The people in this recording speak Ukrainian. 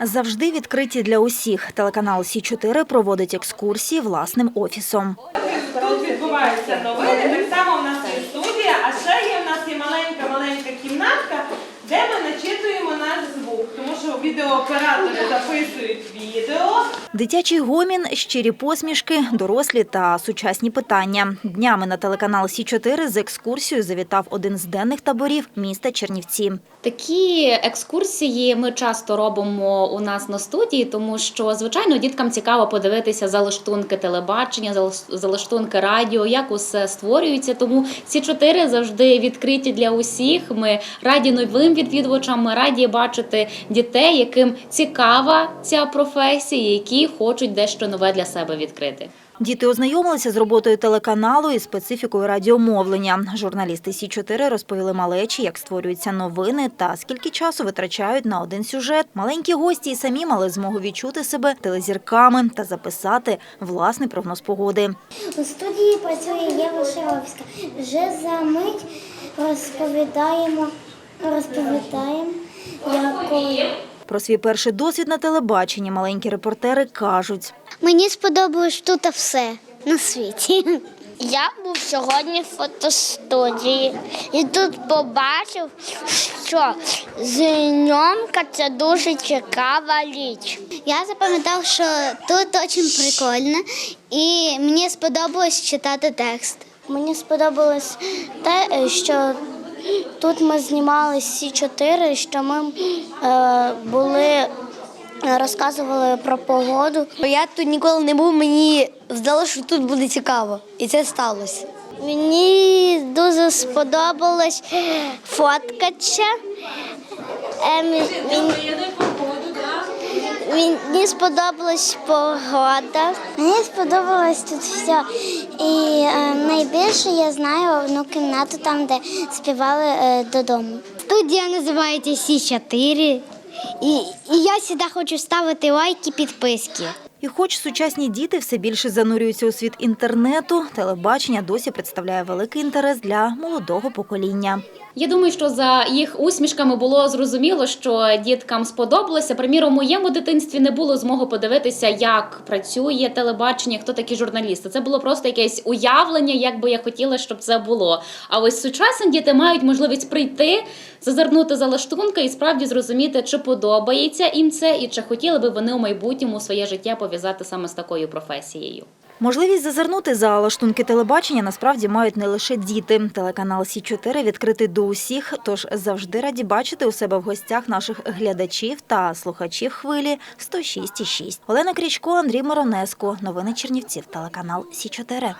Завжди відкриті для усіх. Телеканал Сі 4 проводить екскурсії власним офісом. Тут відбуваються новини, так само в нас є студія, а ще є в нас є маленька-маленька кімнатка, де ми начитуємо наш звук, тому що відеооператори записують відео. Дитячий гомін, щирі посмішки, дорослі та сучасні питання. Днями на телеканал Сі 4 з екскурсією завітав один з денних таборів міста Чернівці. Такі екскурсії ми часто робимо у нас на студії, тому що звичайно діткам цікаво подивитися залаштунки телебачення, залаш- залаштунки радіо, як усе створюється. Тому ці чотири завжди відкриті для усіх. Ми раді новим відвідувачам. Ми раді бачити дітей, яким цікава ця професія, які хочуть дещо нове для себе відкрити. Діти ознайомилися з роботою телеканалу і специфікою радіомовлення. Журналісти Сі 4 розповіли малечі, як створюються новини та скільки часу витрачають на один сюжет. Маленькі гості і самі мали змогу відчути себе телезірками та записати власний прогноз погоди. У студії працює Єва Шаровська. Вже за мить розповідаємо, розповідаємо, якою. Про свій перший досвід на телебаченні маленькі репортери кажуть. Мені сподобалось тут все на світі. Я був сьогодні в фотостудії і тут побачив, що зйомка це дуже цікава річ. Я запам'ятав, що тут дуже прикольно, і мені сподобалось читати текст. Мені сподобалось те, що тут ми знімали всі чотири, що ми е, були. Розказували про погоду. Я тут ніколи не був, мені здалося, що тут буде цікаво. І це сталося. Мені дуже сподобалось фоткатися. Е, мені, мені сподобалась погода. Мені сподобалось тут все. І е, найбільше я знаю одну кімнату там, де співали е, додому. Студія називається Сі 4 і, і я сюди хочу ставити лайки, підписки. І хоч сучасні діти все більше занурюються у світ інтернету, телебачення досі представляє великий інтерес для молодого покоління. Я думаю, що за їх усмішками було зрозуміло, що діткам сподобалося. Приміром, моєму дитинстві не було змоги подивитися, як працює телебачення, хто такі журналісти. Це було просто якесь уявлення, як би я хотіла, щоб це було. А ось сучасні діти мають можливість прийти, зазирнути за лаштунки і справді зрозуміти, чи подобається їм це, і чи хотіли би вони у майбутньому своє життя пов'язати саме з такою професією. Можливість зазирнути за лаштунки телебачення насправді мають не лише діти. Телеканал Сі 4 відкритий до усіх, тож завжди раді бачити у себе в гостях наших глядачів та слухачів хвилі 106,6. Олена Крічко, Андрій Моронеско. Новини Чернівців. Телеканал Сі 4